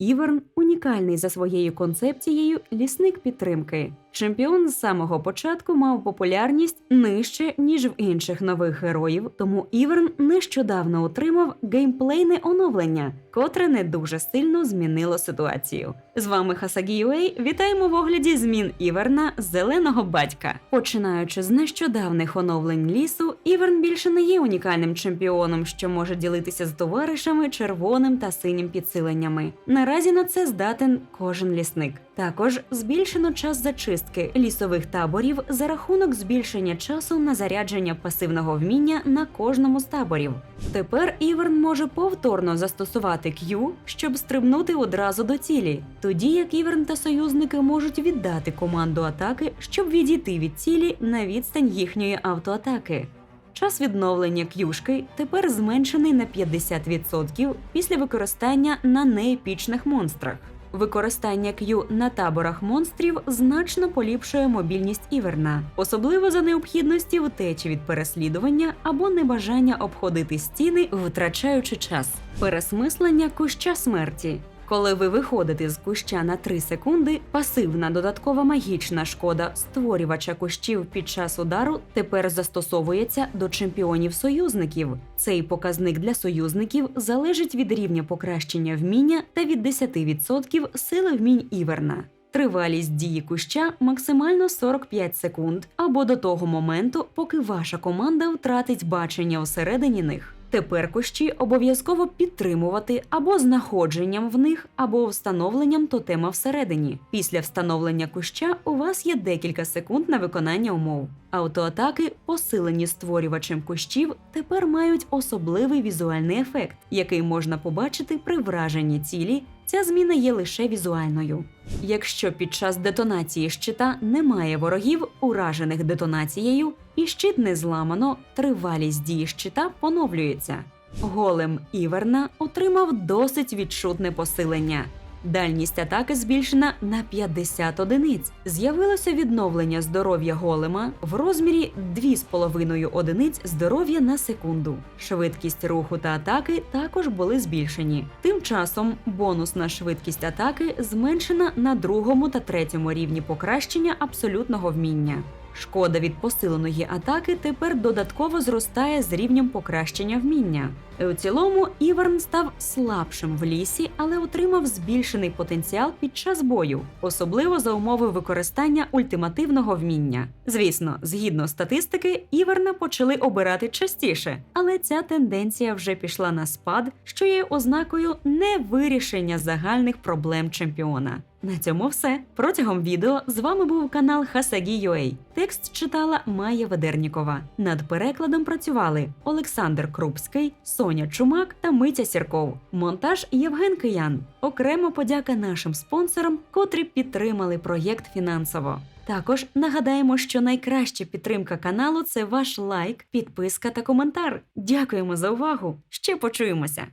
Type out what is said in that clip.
Іверн унікальний за своєю концепцією лісник підтримки. Чемпіон з самого початку мав популярність нижче ніж в інших нових героїв, тому Іверн нещодавно отримав геймплейне оновлення, котре не дуже сильно змінило ситуацію. З вами Хасагі Юей. Вітаємо в огляді змін Іверна зеленого батька. Починаючи з нещодавних оновлень лісу, Іверн більше не є унікальним чемпіоном, що може ділитися з товаришами червоним та синім підсиленнями. Наразі на це здатен кожен лісник. Також збільшено час зачистки лісових таборів за рахунок збільшення часу на зарядження пасивного вміння на кожному з таборів. Тепер Іверн може повторно застосувати Q, щоб стрибнути одразу до цілі, тоді як Іверн та союзники можуть віддати команду атаки, щоб відійти від цілі на відстань їхньої автоатаки. Час відновлення к'юшки тепер зменшений на 50% після використання на неепічних монстрах. Використання Q на таборах монстрів значно поліпшує мобільність Іверна, особливо за необхідності втечі від переслідування або небажання обходити стіни, втрачаючи час. Пересмислення куща смерті. Коли ви виходите з куща на 3 секунди, пасивна додаткова магічна шкода створювача кущів під час удару тепер застосовується до чемпіонів союзників. Цей показник для союзників залежить від рівня покращення вміння та від 10% сили вмінь Іверна. Тривалість дії куща максимально 45 секунд або до того моменту, поки ваша команда втратить бачення всередині них. Тепер кущі обов'язково підтримувати або знаходженням в них, або встановленням тотема всередині. Після встановлення куща у вас є декілька секунд на виконання умов. Автоатаки, посилені створювачем кущів, тепер мають особливий візуальний ефект, який можна побачити при враженні цілі. Ця зміна є лише візуальною. Якщо під час детонації щита немає ворогів, уражених детонацією, і щит не зламано, тривалість дії щита поновлюється. Голем Іверна отримав досить відчутне посилення. Дальність атаки збільшена на 50 одиниць. З'явилося відновлення здоров'я голема в розмірі 2,5 одиниць здоров'я на секунду. Швидкість руху та атаки також були збільшені. Тим часом бонусна швидкість атаки зменшена на другому та третьому рівні покращення абсолютного вміння. Шкода від посиленої атаки тепер додатково зростає з рівнем покращення вміння. У цілому Іверн став слабшим в лісі, але отримав збільшений потенціал під час бою, особливо за умови використання ультимативного вміння. Звісно, згідно статистики, Іверна почали обирати частіше, але ця тенденція вже пішла на спад, що є ознакою невирішення загальних проблем чемпіона. На цьому все. Протягом відео з вами був канал Хасагі.ua. Текст читала Майя Ведернікова. Над перекладом працювали Олександр Крупський, Соня Чумак та Митя Сірков. Монтаж Євген Киян. Окремо подяка нашим спонсорам, котрі підтримали проєкт фінансово. Також нагадаємо, що найкраща підтримка каналу це ваш лайк, підписка та коментар. Дякуємо за увагу! Ще почуємося!